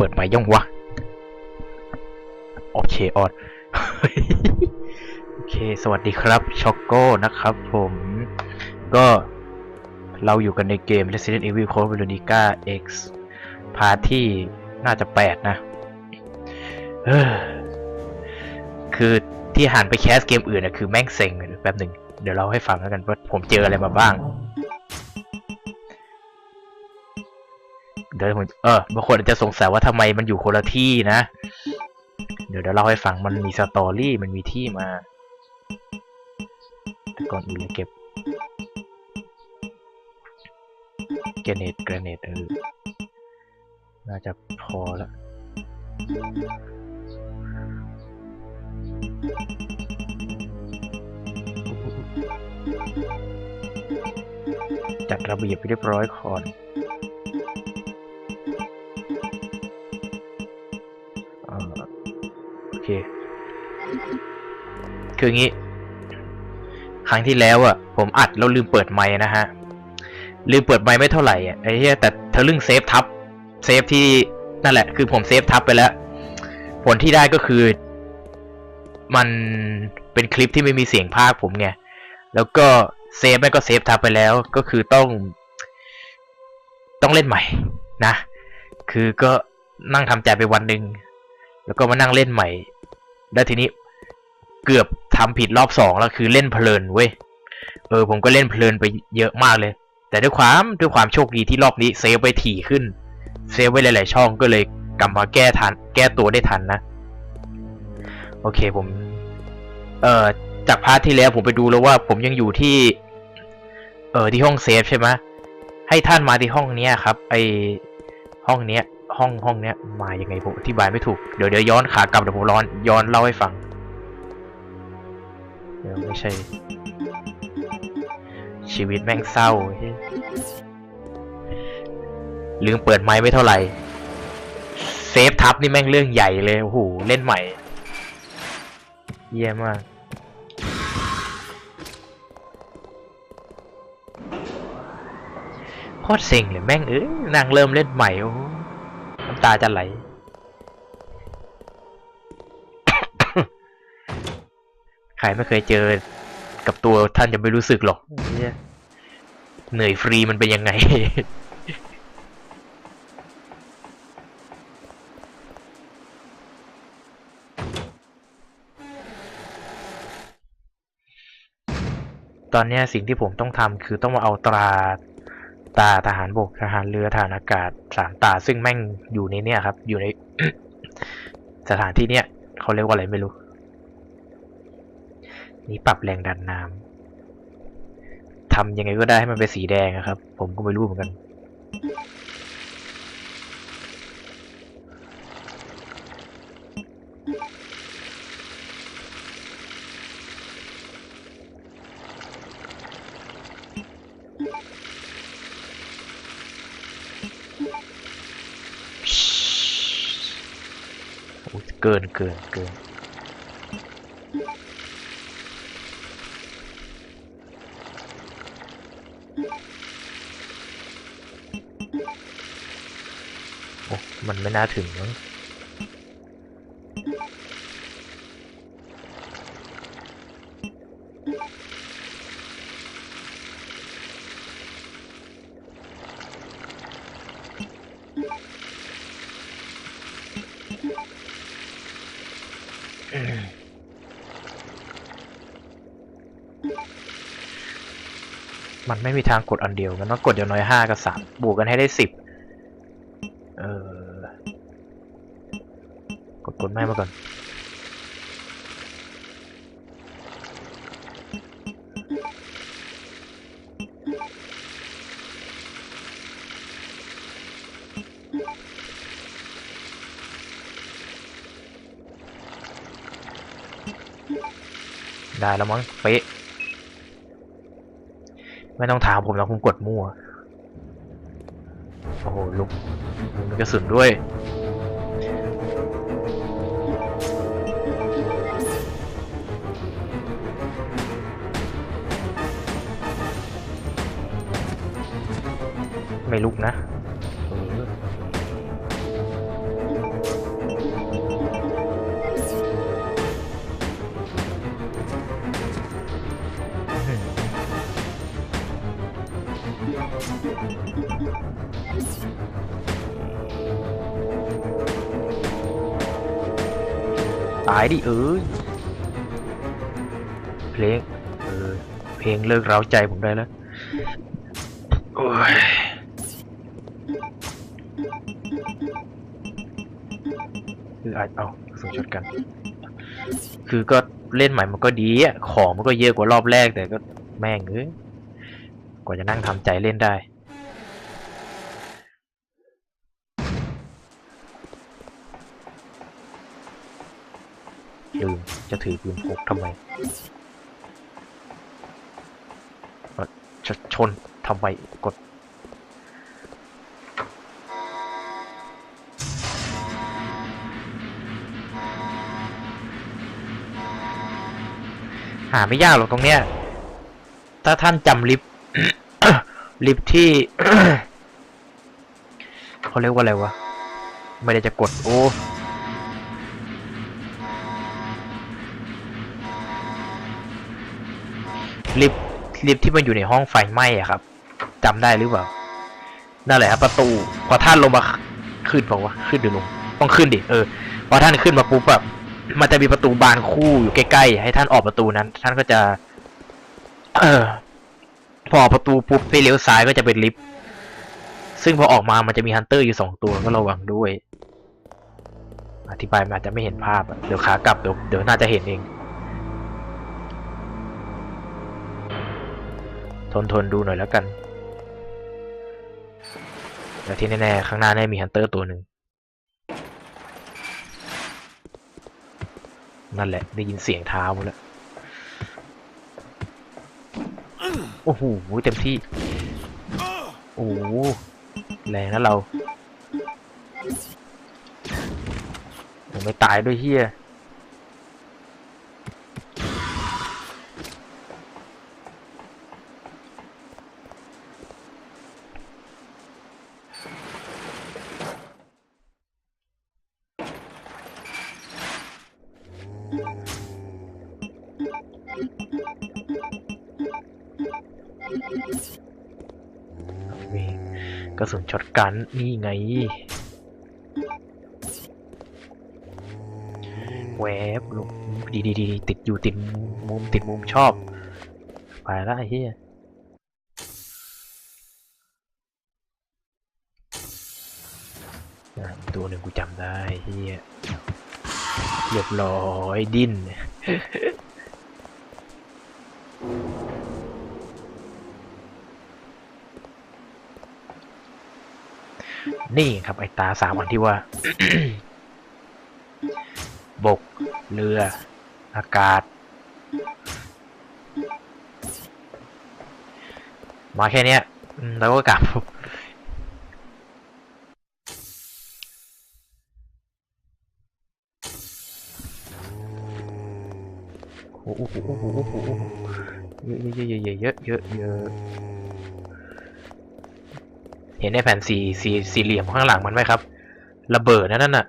เปิดไมย่องวะ โอเคออดโอเค สวัสดีครับช็อกโก้นะครับผมก็เราอยู่กันในเกม Resident Evil Code Veronica X พาร์ทที่น่าจะ8นะเออคือที่หันไปแคสเกมอื่นนะคือแม่งเซ็งเลยแป๊บหนึ่ง เดี๋ยวเราให้ฟังแล้วกันว่าผมเจออะไรมาบ้าง เดี๋ยวผมเออบางคนอาจจะสงสัยว่าทำไมมันอยู่คนละที่นะ เดี๋ยวเดี๋ยวเล่าให้ฟังมันมีสตอรี่มันมีที่มาแต่ก่อนอื่นเก็บเกรเนตเกรเนตเออน่าจะพอแล้วจัดระเบียบไปเรียบร้อยก่อน คืองี้ ครั้งที่แล้วอะ ผมอัดแล้วลืมเปิดไมค์นะฮะ ลืมเปิดไมค์ไม่เท่าไหร่อะไอ้เหี้ยแต่เธอลึ่งเซฟทับ เซฟที่นั่นแหละ คือผมเซฟทับไปแล้ว ผลที่ได้ก็คือ มันเป็นคลิปที่ไม่มีเสียงภาคผมไง แล้วก็เซฟแม่งก็เซฟทับไปแล้ว ก็คือต้อง ต้องเล่นใหม่ นะ คือก็นั่งทำใจไปวันหนึ่งแล้วก็มานั่งเล่นใหม่ แล้วทีนี้ เกือบทำผิดรอบสองแล้วคือเล่นเพลินเว้ยเออผมก็เล่นเพลินไปเยอะมากเลย แต่ด้วยความด้วยความโชคดีที่รอบนี้เซฟไว้ถี่ขึ้น เซฟไว้หลาย ๆ ช่องก็เลยกลับมาแก้ทัน แก้ตัวได้ทันนะ โอเคผม เอ่อจากพาร์ทที่แล้วผมไปดูแล้วว่า ผมยังอยู่ที่ เออที่ห้องเซฟใช่ไหมให้ท่านมาที่ห้องเนี้ยครับ ไอห้องเนี้ย ห้องห้องเนี้ยมายังไงผมอธิบายไม่ถูกเดี๋ยวเดี๋ยวย้อนขากลับเดี๋ยวผมร้อนย้อนเล่าให้ฟัง เดี๋ยวไม่ใช่ ชีวิตแม่งเศร้าลืมเปิดไมค์ไม่เท่าไหร่ เซฟทับนี่แม่งเรื่องใหญ่เลยโอ้โหเล่นใหม่ เยี่ยมมากโคตรเซ็งเลยแม่งเอ้ยนางเริ่มเล่นใหม่โอ้น้ำตาจะไหล ใครไม่เคยเจอกับตัวท่านจะไม่รู้สึกหรอกเนี่ยเหนื่อยฟรีมันเป็นยังไง ตอนนี้สิ่งที่ผมต้องทำคือต้องมาเอาตราตาทหารบกทหารเรือทหารอากาศสามตาซึ่งแม่งอยู่ในเนี่ยครับ อยู่ในสถานที่เนี้ยเขาเรียกว่าอะไรไม่รู้ นี่ปรับแรงดันน้ำทำยังไงก็ได้ให้มันเป็นสีแดงอะครับ ผมก็ไม่รู้เหมือนกัน โอ้มันไม่น่าถึงมั้ง ไม่มีทางกดอันเดียว มันต้องกดอย่างน้อยห้ากับสามบวกกันให้ได้สิบเออกดกดไม่มาก่อน ได้แล้วมั้งเป๊ะ ไม่ต้องถามผมแล้วคุณกดมั่ว โอ้โหลุกมีกระสุนด้วย ไม่ลุกนะ ตายดิเอ้ยเพลงเออเพลงเลิกเร้าใจผมได้แล้วโอ้ยคืออาจเอาส่งช็อตกัน คือก็เล่นใหม่มันก็ดีอะของมันก็เยอะกว่ารอบแรกแต่ก็แม่งเอ้ยกว่าจะนั่งทำใจเล่นได้ ลืมจะถือปืนพกทำไมจะชนทำไมกดหาไม่ยากหรอกตรงเนี้ย ถ้าท่านจำลิฟต์ลิฟต์ที่ เขาเรียกว่าอะไรวะ ไม่ได้จะกด โอ้ ลิฟต์ลิฟต์ที่มันอยู่ในห้องไฟไหม้อะครับจำได้หรือเปล่านั่นแหละครับประตูพอท่านลงมาขึ้นเปล่าวะขึ้นหรือลงต้องขึ้นดิเออพอท่านขึ้นมาปุ๊บแบบมันจะมีประตูบานคู่อยู่ใกล้ๆให้ท่านออกประตูนั้น ท่านก็จะ เออพอออกประตูปุ๊บไปเลี้ยวซ้ายก็จะเป็นลิฟต์ซึ่งพอออกมามันจะมีฮันเตอร์อยู่สองตัวก็ระวังด้วย อธิบายมาอาจจะไม่เห็นภาพเดี๋ยวขากลับเดี๋ยวเดี๋ยวน่าจะเห็นเอง ทนทนดูหน่อยแล้วกัน แต่ที่แน่ๆข้างหน้าแน่มีฮันเตอร์ตัวหนึ่ง นั่นแหละ ได้ยินเสียงเท้าหมดแล้ว โอ้โห เต็มที่ โอ้โห แรงนะเรายังไม่ตายด้วยเฮีย กระสุนช็อตกันนี่ไงแวบลงดีดีดีติดอยู่ติดมุมติดมุมชอบ ไปละไอ้เฮียตัวหนึ่งกูจำได้เฮียเรียบร้อยดิ้น นี่ครับไอตาสามอันที่ว่า บก เรือ อากาศ มาแค่เนี้ยแล้วก็กลับโอ้โหโอ้โหโอ้โหโอ้โหเยอะเยอะเยอะเยอะเยอะเยอะ เห็นในแผ่นสีสีสี่เหลี่ยมข้างหลังมันไหมครับ ระเบิดนั่นน่ะ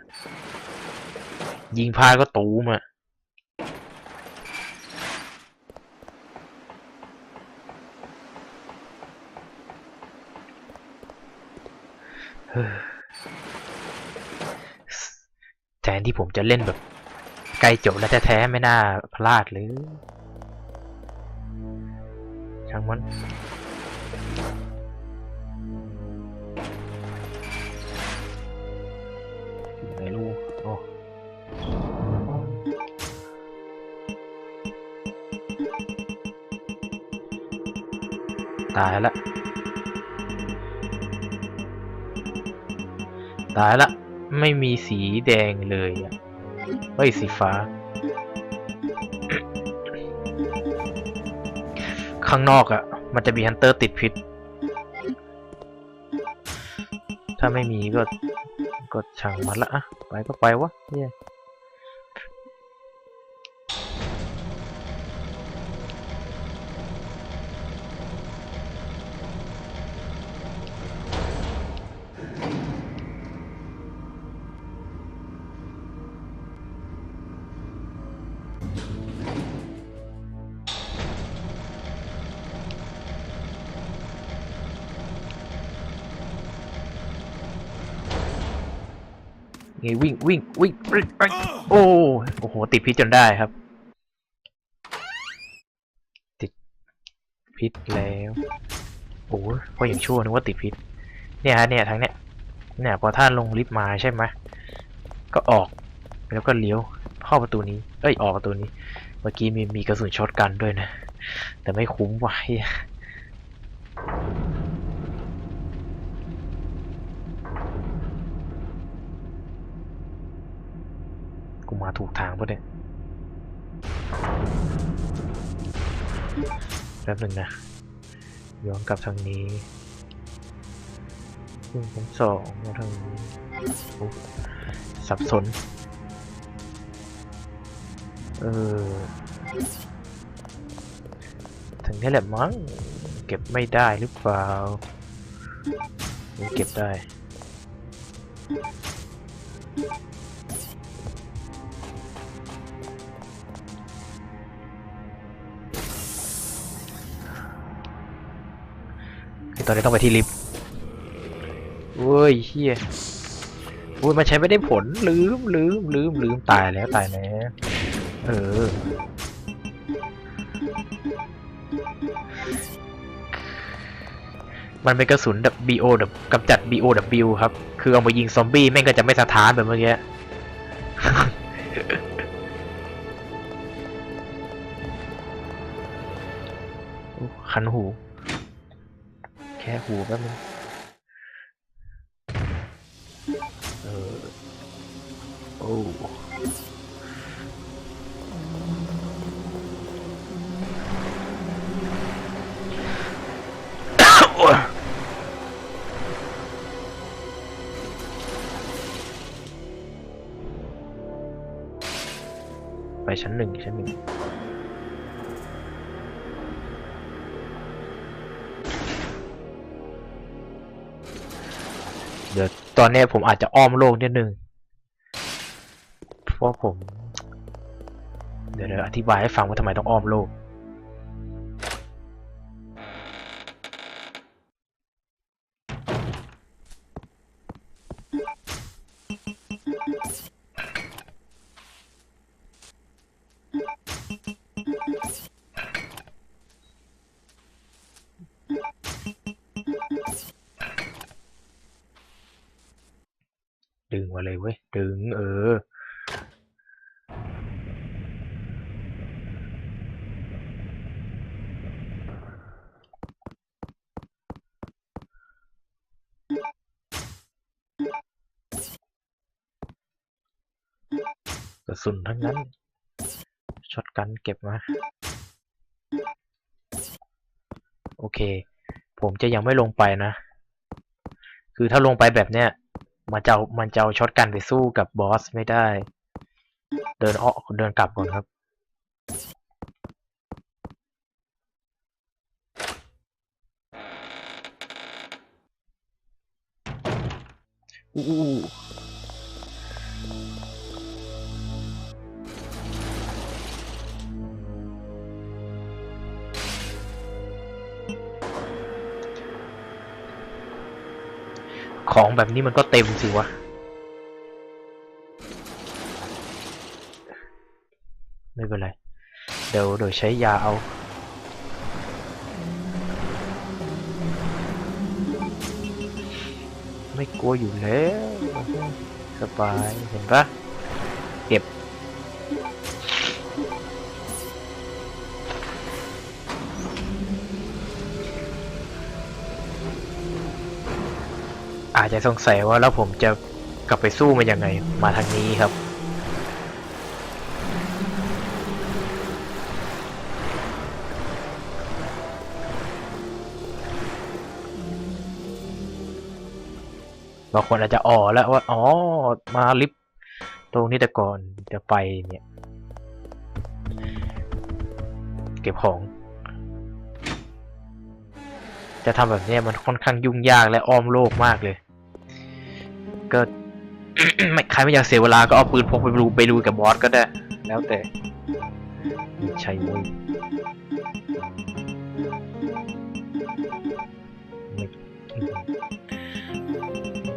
ยิงพลาดก็ตูมอะแทนที่ผมจะเล่นแบบใกล้จบแล้วแท้ๆไม่น่าพลาดเลยช่างมัน ตายละ ตายละ ไม่มีสีแดงเลยอะเฮ้ย สีฟ้า ข้างนอกอะ มันจะมีฮันเตอร์ติดพิษ ถ้าไม่มีก็ ก็ช่างมันละอะไปก็ไปวะเฮีย ไงวิ่งวิ่งวิ่งวิ่งวิ่งโอ้โอ้โห ติดพิษจนได้ครับ ติดพิษแล้วโอ้ยพออย่างชั่วนึกว่าติดพิษเนี่ยฮะเนี่ยทางเนี้ยเนี่ยพอท่านลงลิฟต์มาใช่ไหมก็ออกแล้วก็เลี้ยวเข้าประตูนี้ เอ้ยออกประตูนี้ เมื่อกี้มีมีกระสุนช็อตกันด้วยนะ แต่ไม่คุ้มว่ะเหี้ยกูมา ถูกทางปะเนี่ยแป๊บหนึ่งนะ ย้อนกลับทางนี้ขึ้นชั้นสองมาทางนี้สับสน เออถึงนี้แหละมั้ง เก็บไม่ได้หรือเปล่าเก็บได้ อตอนนี้ต้องไปที่ลิฟต์เว้ยเฮียอุ้ยมันใช้ไม่ได้ผลลืมลืมลืมลืมตายแล้วตายแล้วเออมันเป็นกระสุน BO กำจัด BOW ครับ คือเอามายิงซอมบี้แม่งก็จะไม่สะท้านแบบเมื่อกี้อู้คันหู แค่หูแป๊บนึงเออโอ้ไปชั้นหนึ่งชั้นหนึ่ง อนนี้ผมอาจจะอ้อมโลกนิดนึงเพราะผม เดี๋ยวเดี๋ยวอธิบายให้ฟังว่าทำไมต้องอ้อมโลก ดึงมาเลยเว้ย ดึง เออ กระสุนทั้งนั้น ช็อตกันเก็บมา โอเค ผมจะยังไม่ลงไปนะ คือถ้าลงไปแบบเนี้ย มันจะมันจะเอาช็อตกันไปสู้กับบอสไม่ได้ เดินออกเดินกลับก่อนครับ อู้ ของแบบนี้มันก็เต็มสิวะ ไม่เป็นไร เดี๋ยวโดยใช้ยาเอา ไม่กลัวอยู่แล้ว สบายเห็นปะ จจะสงสัยว่าแล้วผมจะกลับไปสู้มันยังไง มาทางนี้ครับ บางคนอาจจะอ๋อแล้วว่า อ๋อ มาลิฟต์ตรงนี้แต่ก่อนจะไปเนี่ย เก็บของจะทำแบบนี้มันค่อนข้างยุ่งยากและอ้อมโลกมากเลย ก็ ไม่ใครไม่อยากเสียเวลาก็เอาปืนพกไปดูไปดูกับบอสก็ได้ แล้วแต่ใช่มุ้ย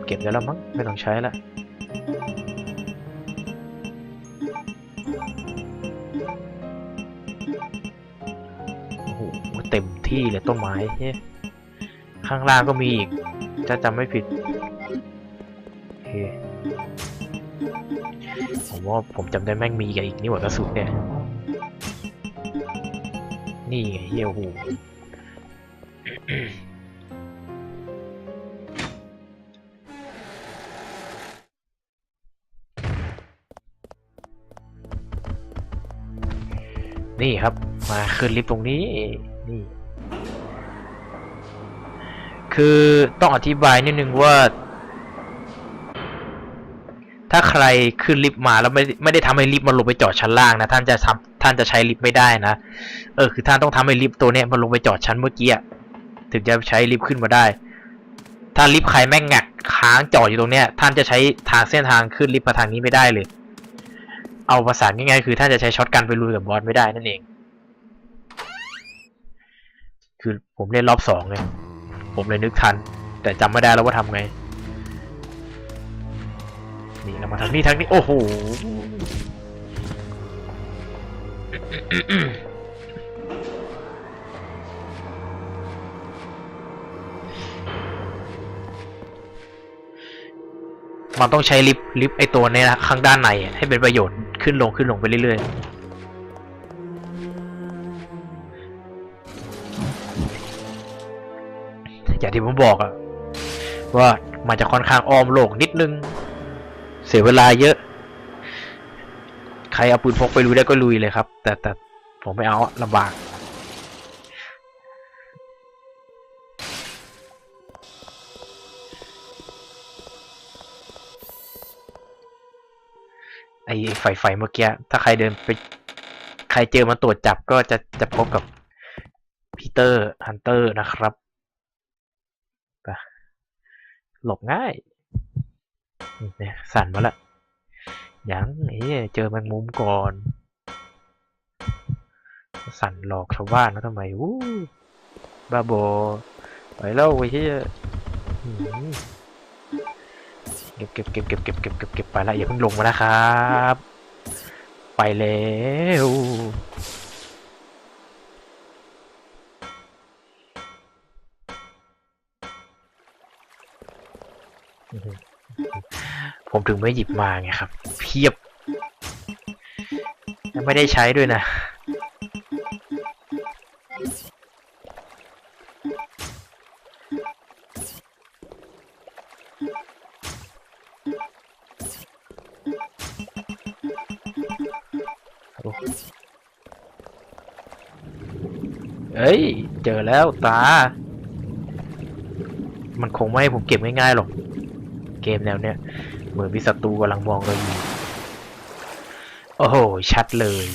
เก็บได้แล้วมั้งไม่ต้องใช้ละโอ้โหเต็มที่เลยต้นไม้ข้างล่างก็มีอีกจะจำไม่ผิด ว่าผมจำได้แม่งมีกันอีกนี่หว่ากระสุนเนี่ย นี่ไงเฮียโอ้โหนี่ครับ มาขึ้นลิฟต์ตรงนี้นี่ คือต้องอธิบายนิดนึงว่า ถ้าใครขึ้นลิฟต์มาแล้วไม่ไม่ได้ทำให้ลิฟต์มันลงไปจอดชั้นล่างนะท่านจะทำท่านจะใช้ลิฟต์ไม่ได้นะเออคือท่านต้องทำให้ลิฟต์ตัวเนี้ยมันลงไปจอดชั้นเมื่อกี้ถึงจะใช้ลิฟต์ขึ้นมาได้ ถ้าลิฟต์ใครแม่งงักค้างจอดอยู่ตรงเนี้ยท่านจะใช้ทางเส้นทางขึ้นลิฟต์มาทางนี้ไม่ได้เลย เอาภาษาง่ายๆคือท่านจะใช้ช็อตกันไปลุยกับบอสไม่ได้นั่นเอง คือผมเล่นรอบสองไงผมเลยนึกทัน แต่จำไม่ได้แล้วว่าทำไง นี่เรามาทางนี้ทางนี้ โอ้โหมันต้องใช้ลิฟต์ลิฟต์ไอตัวนี้นะข้างด้านในให้เป็นประโยชน์ขึ้นลงขึ้นลงไปเรื่อยๆอย่างที่ผมบอกอะว่ามันจะค่อนข้างอ้อมโลกนิดนึง เสียเวลาเยอะ ใครเอาปืนพกไปลุยได้ก็ลุยเลยครับ แต่แต่ผมไม่เอาลำบากไอ้ไฟไฟเมื่อกี้ ถ้าใครเดินไป ใครเจอมันตรวจจับก็จะจะพบกับพีเตอร์ฮันเตอร์นะครับ หลบง่าย เนี่ยสั่นมาละยังเอ้เจอแมงมุมก่อน สั่นหลอกชาวบ้านแล้วทำไมวู้บ้าบอไปแล้วไอ้เหี้ยเก็บเก็บเก็บเก็บเก็บเก็บเก็บเก็บไปละอย่าเพิ่งลงมานะครับ ไปแล้วอือ ผมถึงไม่หยิบมาไงครับ เพียบและไม่ได้ใช้ด้วยนะ เอ้ย เจอแล้วตา มันคงไม่ให้ผมเก็บง่ายๆหรอก เกมแนวเนี้ยเหมือนมีศัตรูกำลังมองเราอยู่โอ้โห ชัดเลย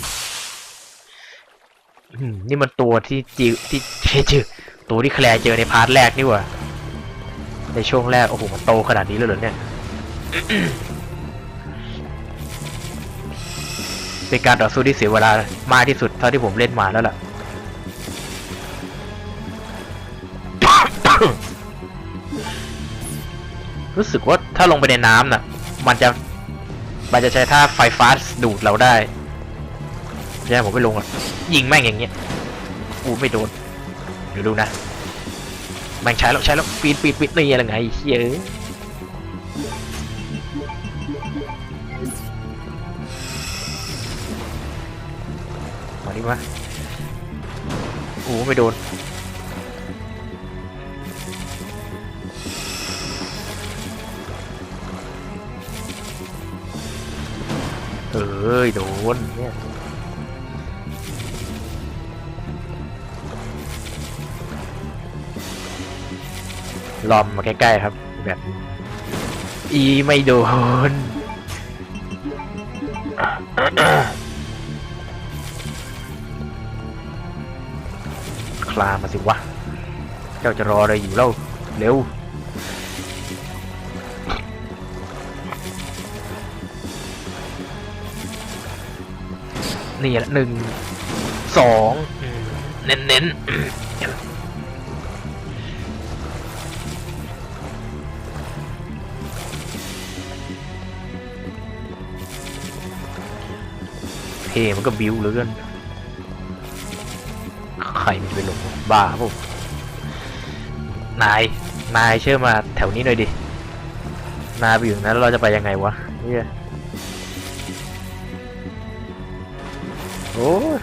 นี่มันตัวที่จิที่ที่จิวตัวที่แคลร์เจอในพาร์ทแรกนี่ว่าในช่วงแรก โอ้โห มันโตขนาดนี้เลยเหรอเนี่ย เป็นการต่อสู้ที่เสียเวลามากที่สุดเท่าที่ผมเล่นมาแล้วล่ะ รู้สึกว่าถ้าลงไปในน้ำน่ะ มันจะ มันจะใช้ท่าไฟฟ้าดูดเราได้ใช่ผมไม่ลงอะยิงแม่งอย่างเงี้ยอูไม่โดนเดี๋ยวดูนะแม่งใช้แล้วใช้แล้วปีดปีดปีดนี่อะไรไงเฮ้ยอ้ยมาดิมาอูไม่โดน อ้ยโดนเนี่ยลอมมาใกล้ๆครับ แบบ อีไม่โดนคลามาสิวะ เจ้าจะรออะไรอยู่เล่า เร็ว นี่แหละหนึ่งสองเน้นเน้นเทมันก็บิวเหลือเกินใครมันไปหลงบ้าพวกนาย นายเชื่อมาแถวนี้หน่อยดิ นายไปอยู่นั้นเราจะไปยังไงวะเนี่ย โอ้ย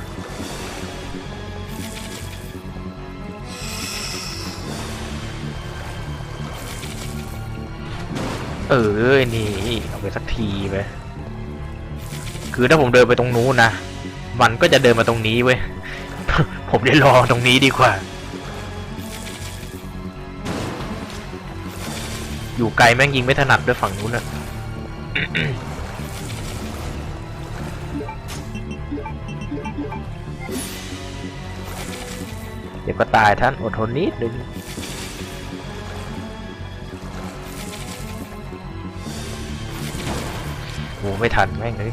เออ นี่เอาไปสักทีไปคือถ้าผมเดินไปตรงนู้นนะ มันก็จะเดินมาตรงนี้เว้ย ผมได้รอตรงนี้ดีกว่า อยู่ไกลแม่งยิงไม่ถนัดด้วยฝั่งนู้นนะ เดี๋ยวก็ตายท่านอดทนนิดนึงโอ้ไม่ทันแม่งเลย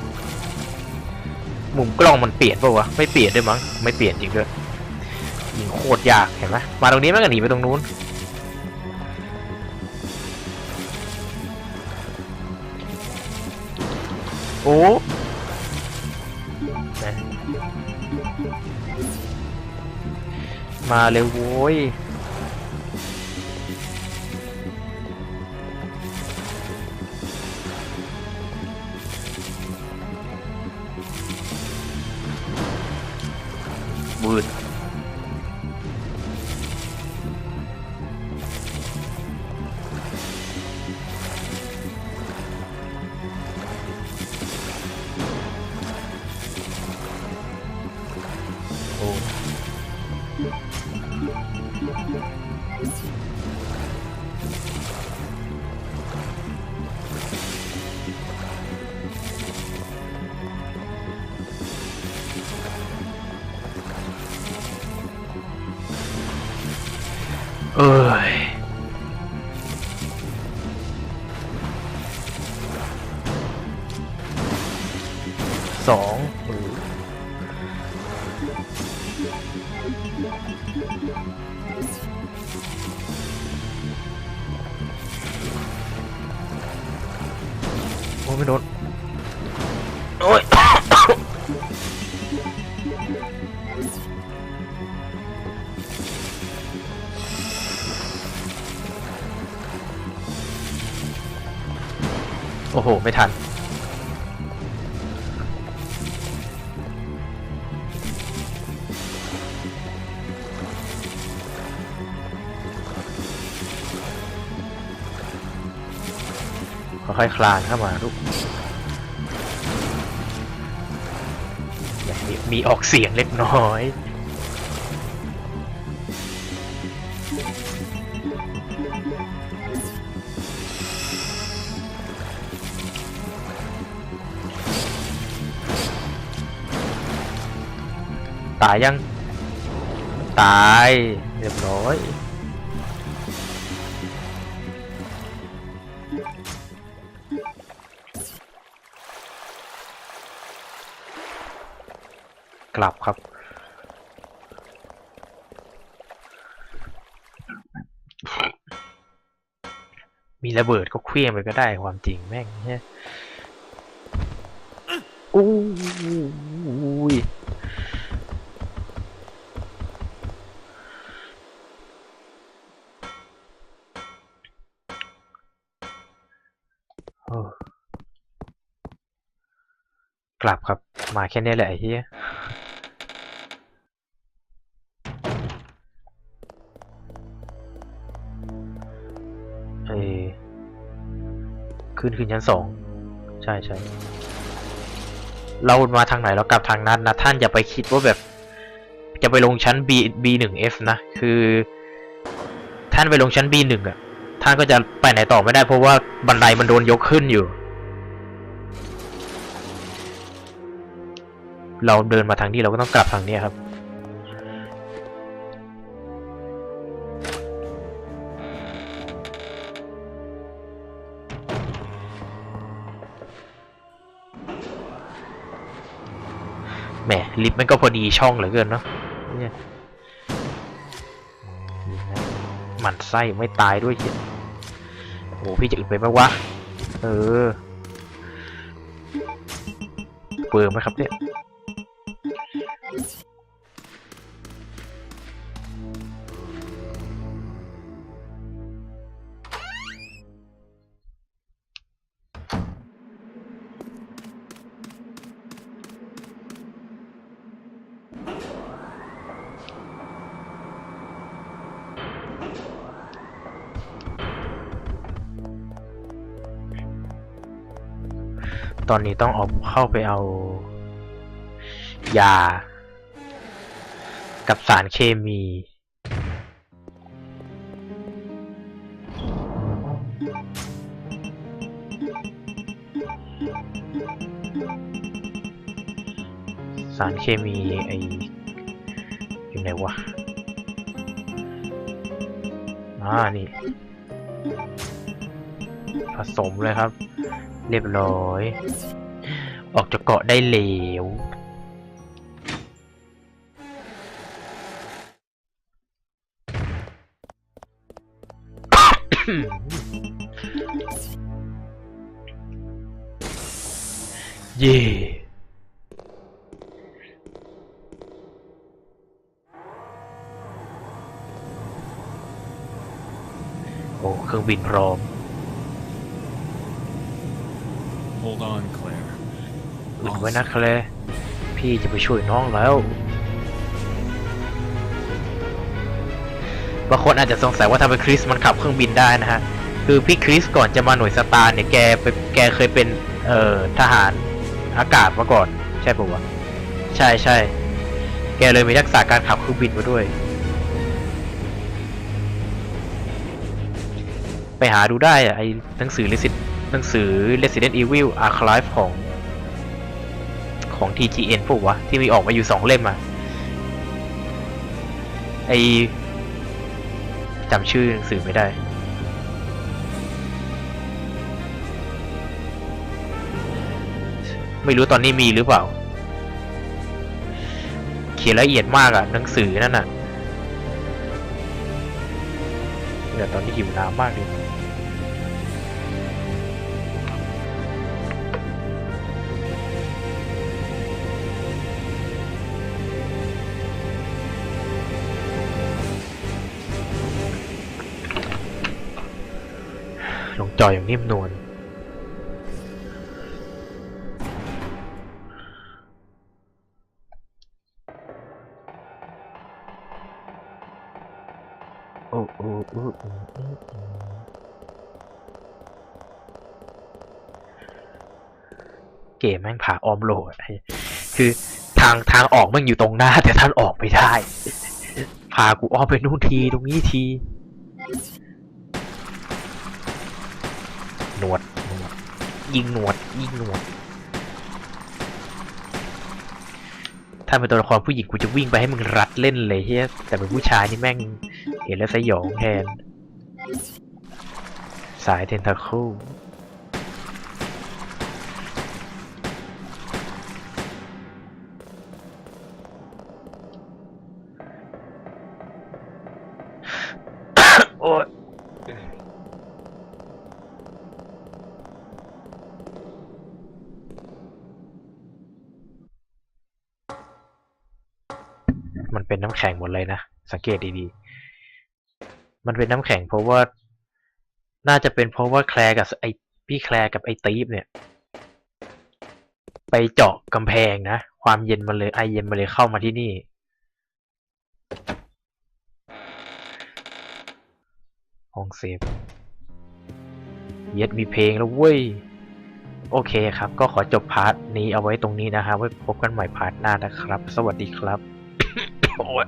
มุมกล้องมันเปลี่ยนปะวะไม่เปลี่ยนด้วยมั้งไม่เปลี่ยนจริงด้วยยิงโคตรยากเห็นไหมมาตรงนี้แม่งก็หนีไปตรงนู้นโอ้ มาเร็วโว้ย โอ้โห ไม่ทัน ค่อยๆคลานเข้ามาลูกอยางนี้มีออกเสียงเล็กน้อยายยัง ตาย เรียบร้อย กลับครับ มีระเบิดก็เคลี้ยงไปก็ได้ความจริงแม่งเนี่ยอู้ กลับครับ มาแค่นี้แหละไอ้เหี้ยเอขึ้นขึ้นชั้นสอง ใช่ใช่เรามาทางไหนเรากลับทางนั้นนะท่านอย่าไปคิดว่าแบบ จะไปลงชั้น B B หนึ่ง F นะ คือ ท่านไปลงชั้น B หนึ่งอะ ท่านก็จะไปไหนต่อไม่ได้เพราะว่าบันไดมันโดนยกขึ้นอยู่ เราเดินมาทางนี้เราก็ต้องกลับทางนี้ครับ แหมลิฟต์มันก็พอดีช่องเหลือเกินเนาะเนี่ยนี่นะหมันไส้ไม่ตายด้วยเหี้ยโอ้พี่จะอึดไปไหมวะ เออ เปิดไหมครับเนี่ย อนนี้ต้องเอาเข้าไปเอา ยา กับสารเคมี สารเคมีไออยู่ไหนวะอ่านี่ ผสมเลยครับ เรียบร้อย ออกจากเกาะได้เหลวเย่โอ้เครื่องบินพร้อม Hold on, Claire. อึด ไว้นะแคลร์พี่จะไปช่วยน้องแล้วบางคนอาจจะสงสัยว่าทำไมคริสมันขับเครื่องบินได้นะฮะ คือพี่คริสก่อนจะมาหน่วยสตาร์เนี่ยแกไปแกเคยเป็นเอ่อทหารอากาศมาก่อน ใช่ปะวะใช่ใช่แกเลยมีทักษะการขับเครื่องบินมาด้วย ไปหาดูได้อะไอหนังสือ Resident หนังสือ Resident Evil Archive ของ ของ TGN พวกวะ ที่มีออกมาอยู่สองเล่มอะไอจำชื่อหนังสือไม่ได้ ไม่รู้ตอนนี้มีหรือเปล่า เขียนละเอียดมากอะหนังสือนั่นน่ะเดี๋ยวตอนนี้หิวน้ำมากเลย อยอย่างนิ่มนวลโอ้โอ้โอ้โอ้โอ้เกมแม่งผ่าออมโหลดคือทางทางออกแมันอยู่ตรงหน้า แต่ท่านออกไม่ได้ พากูอ้อมไปนู่นทีตรงนี้ที หนวดหนวดยิงหนวดยิงหนวด ถ้าเป็นตัวละครผู้หญิงกูจะวิ่งไปให้มึงรัดเล่นเลยเฮียแต่เป็นผู้ชายนี่แม่งเห็นแล้วสยองแทน สายเทนทาคู ข็งหมดเลยนะ สังเกตดีๆ มันเป็นน้ำแข็งเพราะว่า น่าจะเป็นเพราะว่าแคลร์กับไอพี่แคลร์กับไอตีฟเนี่ย ไปเจาะกำแพงนะ ความเย็นมันเลยไอเย็นมันเลยเข้ามาที่นี่ ห้องเซฟเย็ดมีเพลงแล้วเว้ยโอเคครับ ก็ขอจบพาร์ทนี้เอาไว้ตรงนี้นะฮะไว้พบกันใหม่พาร์ทหน้านะครับ สวัสดีครับ โอ้ย